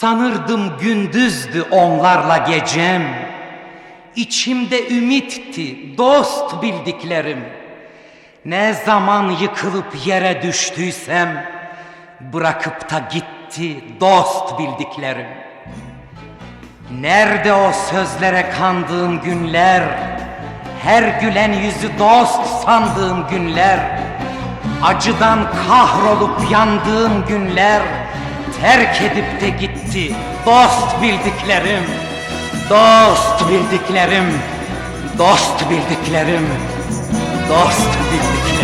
Sanırdım gündüzdü onlarla gecem. İçimde ümitti dost bildiklerim. Ne zaman yıkılıp yere düştüysem bırakıp da gitti dost bildiklerim. Nerede o sözlere kandığım günler? Her gülen yüzü dost sandığım günler. Acıdan kahrolup yandığım günler. Terk edip de gitti dost bildiklerim. Dost bildiklerim. Dost bildiklerim. Dost bildiklerim.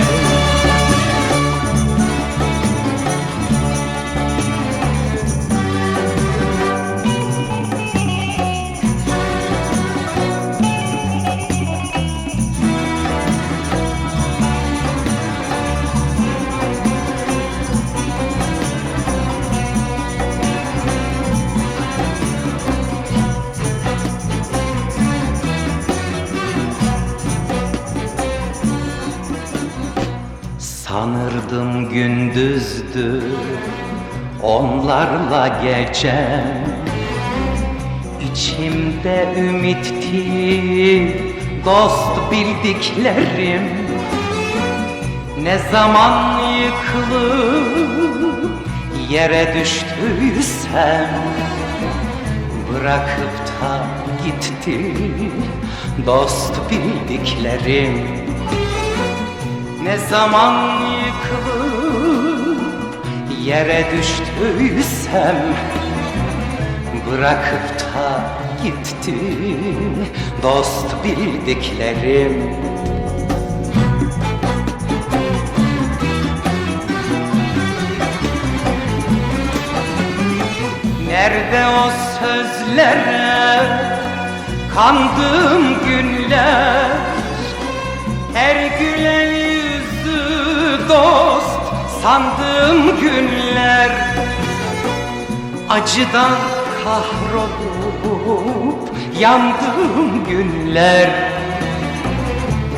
Sanırdım gündüzdü onlarla gecem İçimde ümitti dost bildiklerim Ne zaman yıkılıp yere düştüysem. Bırakıp da gitti dost bildiklerim ne zaman yıkılıp yere düştüysem Bırakıp da gitti dost bildiklerim. Nerede o sözlere kandığım günler? Her gülen sandığım günler Acıdan kahrolup yandığım günler.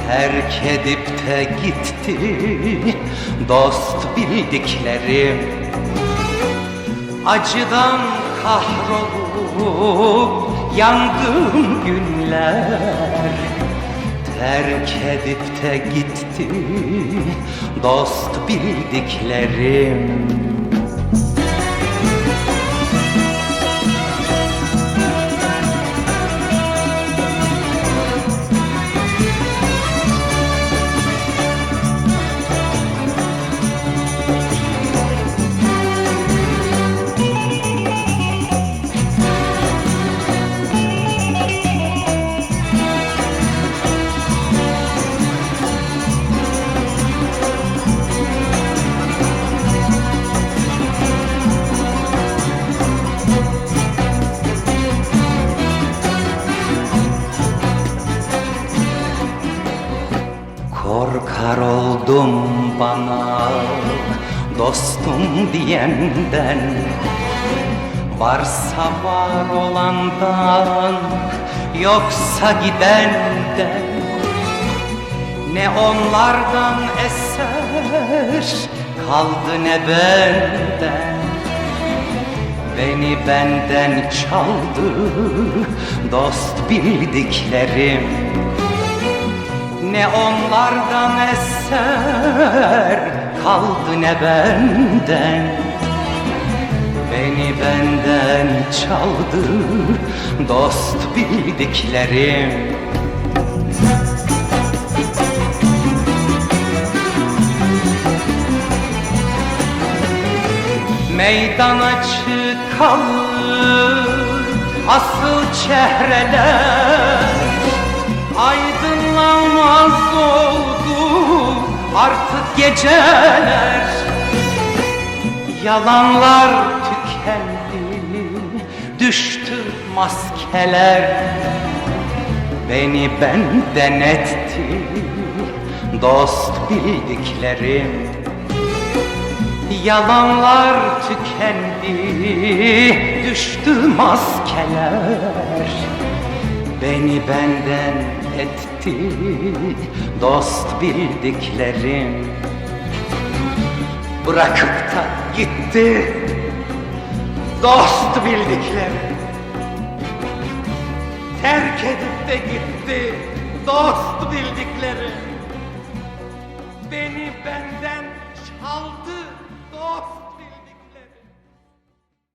Terk edip de gitti dost bildiklerim. Acıdan kahrolup yandığım günler Terk edip de gitti dost bildiklerim Korkar oldum bana dostum diyenden. Varsa var olandan yoksa gidenden. Ne onlardan eser kaldı ne benden. Beni benden çaldı dost bildiklerim ne onlardan eser kaldı ne benden. Beni benden çaldı dost bildiklerim. Meydana çıkalım asıl çehreler Aydınlanmaz oldu artık geceler. Yalanlar tükendi düştü maskeler. Beni benden etti dost bildiklerim. Yalanlar tükendi düştü maskeler. Beni benden etti dost bildiklerim. Bırakıp da gitti dost bildiklerim. Terk edip de gitti dost bildiklerim. Beni benden çaldı dost